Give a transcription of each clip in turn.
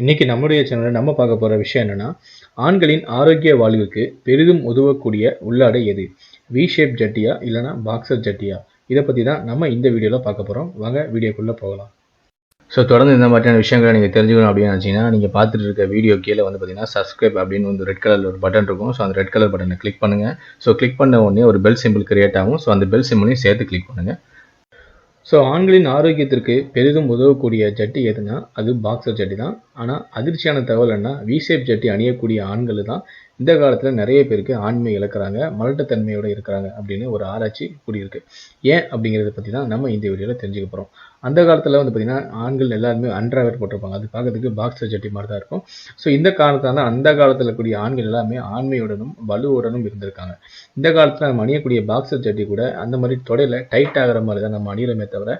இன்னைக்கு நம்முடைய சேனலில் நம்ம பார்க்க போகிற விஷயம் என்னென்னா ஆண்களின் ஆரோக்கிய வாழ்வுக்கு பெரிதும் உதவக்கூடிய உள்ளாடை எது? வி ஷேப் ஜட்டியா இல்லைனா பாக்ஸர் ஜட்டியா? இதை பற்றி தான் நம்ம இந்த வீடியோவில் பார்க்க போகிறோம் வாங்க வீடியோக்குள்ளே போகலாம். ஸோ தொடர்ந்து இந்த மாதிரியான விஷயங்களை நீங்கள் தெரிஞ்சுக்கணும் அப்படின்னு நினச்சிங்கன்னா நீங்கள் பார்த்துட்டு இருக்க வீடியோ கீழே வந்து பார்த்தீங்கன்னா சப்ஸ்கிரைப் அப்படின்னு வந்து ரெட் கலரில் ஒரு பட்டன் இருக்கும். ஸோ அந்த ரெட் கலர் பட்டனை கிளிக் பண்ணுங்கள் ஸோ கிளிக் பண்ண உடனே ஒரு பெல் சிம்பிள் கிரியேட் ஆகும். ஸோ அந்த பெல் சிம்பிளையும் சேர்த்து கிளிக் பண்ணுங்கள் ஸோ ஆண்களின் ஆரோக்கியத்திற்கு பெரிதும் உதவக்கூடிய ஜட்டி எதுனா அது பாக்ஸர் ஜட்டி தான் ஆனால் அதிர்ச்சியான தகவல் என்ன வி ஷேப் ஜட்டி அணியக்கூடிய ஆண்கள் தான் இந்த காலத்தில் நிறைய பேருக்கு ஆண்மை இழக்கிறாங்க மலட்டுத்தன்மையோட இருக்கிறாங்க அப்படின்னு ஒரு ஆராய்ச்சி கூடியிருக்கு. ஏன் அப்படிங்கிறத பற்றி தான் நம்ம இந்த வீடியோவில் தெரிஞ்சுக்க போகிறோம் அந்த காலத்தில் வந்து பார்த்திங்கன்னா ஆண்கள் எல்லாருமே அன்றாவேர் போட்டிருப்பாங்க. அது பார்க்கறதுக்கு பாக்ஸர் ஜட்டி மாதிரி தான் இருக்கும். ஸோ இந்த காலத்தால் அந்த காலத்தில் கூடிய ஆண்கள் எல்லாமே ஆண்மையுடனும் வலுவுடனும் இருந்திருக்காங்க. இந்த காலத்தில் நம்ம அணியக்கூடிய பாக்ஸர் ஜட்டி கூட அந்த மாதிரி தொடையில் டைட் ஆகிற மாதிரி தான் நம்ம அணியிறமே தவிர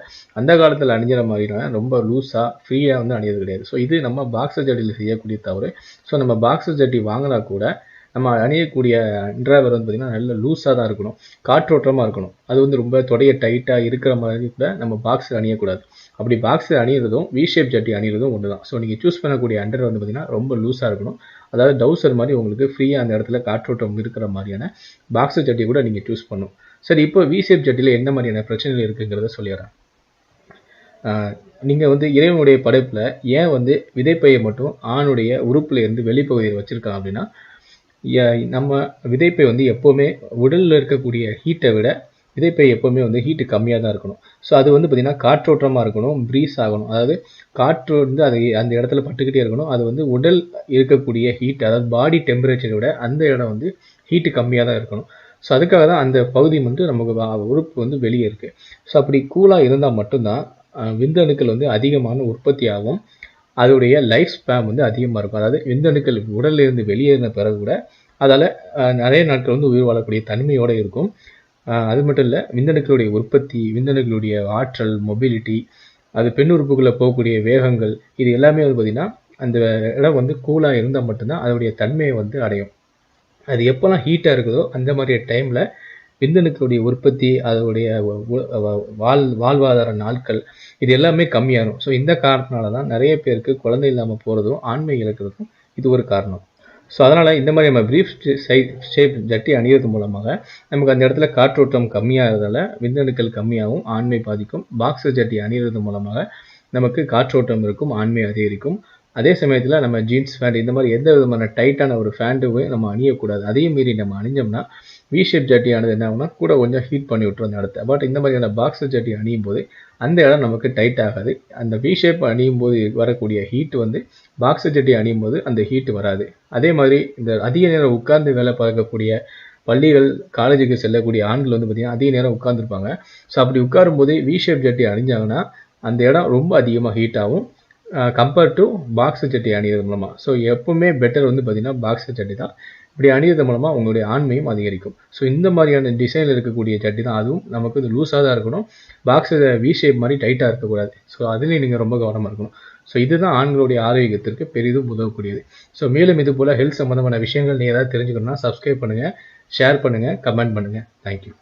அந்த காலத்தில் அணிஞ்சிற மாதிரி ரொம்ப லூஸாக ஃப்ரீயாக வந்து அணியது கிடையாது. ஸோ இது நம்ம பாக்ஸர் சட்டியில் செய்யக்கூடிய தவறு. ஸோ நம்ம பாக்ஸர் ஜட்டி வாங்கினா கூட நம்ம அணியக்கூடிய அன்றாவர் வந்து பார்த்திங்கன்னா நல்ல லூஸாக தான் இருக்கணும். காற்றோட்டமாக இருக்கணும். அது வந்து ரொம்ப தொடையை டைட்டாக இருக்கிற மாதிரி கூட நம்ம பாக்ஸில் அணியக்கூடாது. அப்படி பாக்ஸில் அணியிறதும் வி ஷேப் ஜட்டி அணியிறதும் ஒன்று தான் ஸோ நீங்கள் சூஸ் பண்ணக்கூடிய அண்டர் வந்து பார்த்திங்கன்னா ரொம்ப லூஸாக இருக்கணும். அதாவது டவுசர் மாதிரி உங்களுக்கு ஃப்ரீயாக அந்த இடத்துல காற்றோட்டம் இருக்கிற மாதிரியான பாக்ஸர் ஜட்டி கூட நீங்கள் சூஸ் பண்ணும் சரி இப்போ வி ஷேப் ஜட்டியில் என்ன மாதிரியான பிரச்சனைகள் இருக்குங்கிறத சொல்லிடுறேன். நீங்கள் வந்து இறைவனுடைய படைப்பில் ஏன் வந்து விதைப்பையை மட்டும் ஆணுடைய உறுப்பில் இருந்து வெளிப்பகுதியில் வச்சுருக்காங்க அப்படின்னா நம்ம விதைப்பை வந்து எப்போவுமே உடலில் இருக்கக்கூடிய ஹீட்டை விட விதைப்பை எப்போவுமே வந்து ஹீட்டு கம்மியாக தான் இருக்கணும். ஸோ அது வந்து பார்த்திங்கன்னா காற்றோட்டமாக இருக்கணும் ப்ரீஸ் ஆகணும். அதாவது காற்று வந்து அது அந்த இடத்துல பட்டுக்கிட்டே இருக்கணும். அது வந்து உடல் இருக்கக்கூடிய ஹீட் அதாவது பாடி டெம்பரேச்சரை விட அந்த இடம் வந்து ஹீட்டு கம்மியாக தான் இருக்கணும். ஸோ அதுக்காக தான் அந்த பகுதி வந்து நமக்கு உறுப்பு வந்து வெளியே இருக்குது ஸோ அப்படி கூலாக இருந்தால் மட்டும்தான் விந்தணுக்கள் வந்து அதிகமான உற்பத்தி ஆகும். அதோடைய லைஃப் ஸ்பேம் வந்து அதிகமாக இருக்கும். அதாவது விந்தணுக்கள் உடலிலிருந்து வெளியேறின பிறகு கூட அதால் நிறைய நாட்கள் வந்து உயிர் வாழக்கூடிய தன்மையோடு இருக்கும். அது மட்டும் இல்லை விந்தணுக்களுடைய உற்பத்தி விந்தணுக்களுடைய ஆற்றல் மொபிலிட்டி அது பெண் உறுப்புகளில் போகக்கூடிய வேகங்கள் இது எல்லாமே வந்து பார்த்திங்கன்னா அந்த இடம் வந்து கூலாக இருந்தால் மட்டும்தான் அதோடைய தன்மையை வந்து அடையும். அது எப்போல்லாம் ஹீட்டாக இருக்குதோ அந்த மாதிரி டைமில் விந்தணுக்களுடைய உற்பத்தி அதோடைய வாழ் வாழ்வாதார நாட்கள் இது எல்லாமே கம்மியாகும். ஸோ இந்த காரணத்தினால தான் நிறைய பேருக்கு குழந்தை இல்லாமல் போகிறதும் ஆண்மை இழக்கிறதும் இது ஒரு காரணம். ஸோ அதனால் இந்த மாதிரி நம்ம ப்ரீஃப் சை ஷேப் ஜட்டி அணியிறது மூலமாக நமக்கு அந்த இடத்துல காற்றோட்டம் கம்மியாகிறதால விந்தணுக்கள் கம்மியாகவும் ஆண்மை பாதிக்கும். பாக்ஸர் ஜட்டி அணிகிறது மூலமாக நமக்கு காற்றோட்டம் இருக்கும் ஆண்மை அதிகரிக்கும். அதே சமயத்தில் நம்ம ஜீன்ஸ் ஃபேண்ட் இந்த மாதிரி எந்த விதமான டைட்டான ஒரு ஃபேண்ட்டுமே நம்ம அணியக்கூடாது. அதையும் மீறி நம்ம அணிஞ்சோம்னா வி ஷேப் ஜட்டியானது என்ன ஆகுனா கூட கொஞ்சம் ஹீட் பண்ணி விட்டுரும் அந்த இடத்த. பட் இந்த மாதிரியான பாக்ஸர் ஜட்டி அணியும் போது அந்த இடம் நமக்கு டைட் ஆகாது. அந்த வி ஷேப் அணியும் போது வரக்கூடிய ஹீட் வந்து பாக்ஸர் ஜட்டி அணியும் போது அந்த ஹீட் வராது. அதே மாதிரி இந்த அதிக நேரம் உட்கார்ந்து வேலை பார்க்கக்கூடிய பள்ளிகள் காலேஜுக்கு செல்லக்கூடிய ஆண்கள் வந்து பார்த்திங்கன்னா அதிக நேரம் உட்காந்துருப்பாங்க ஸோ அப்படி உட்காரும் போதே வி ஷேப் ஜட்டி அணிஞ்சாங்கன்னா அந்த இடம் ரொம்ப அதிகமாக ஹீட் ஆகும். கம்பேர்ட் டு பாக்ஸர் சட்டி அணிகிறது மூலமாக ஸோ எப்பவுமே பெட்டர் வந்து பார்த்திங்கன்னா பாக்ஸர் சட்டி தான். இப்படி அணியது மூலமாக உங்களுடைய ஆண்மையும் அதிகரிக்கும். ஸோ இந்த மாதிரியான டிசைனில் இருக்கக்கூடிய சட்டி தான் அதுவும் நமக்கு இது லூஸாக தான் இருக்கணும். பாக்ஸ் வி ஷேப் மாதிரி டைட்டாக இருக்கக்கூடாது. ஸோ அதுலேயும் நீங்கள் ரொம்ப கவனமாக இருக்கணும். ஸோ இதுதான் ஆண்களுடைய ஆரோக்கியத்திற்கு பெரிதும் உதவக்கூடியது. ஸோ மேலும் இது போல் ஹெல்த் சம்மந்தமான விஷயங்கள் நீங்கள் ஏதாவது தெரிஞ்சுக்கணும்னா சப்ஸ்கிரைப் பண்ணுங்கள் ஷேர் பண்ணுங்கள் கமெண்ட் பண்ணுங்கள் தேங்க்யூ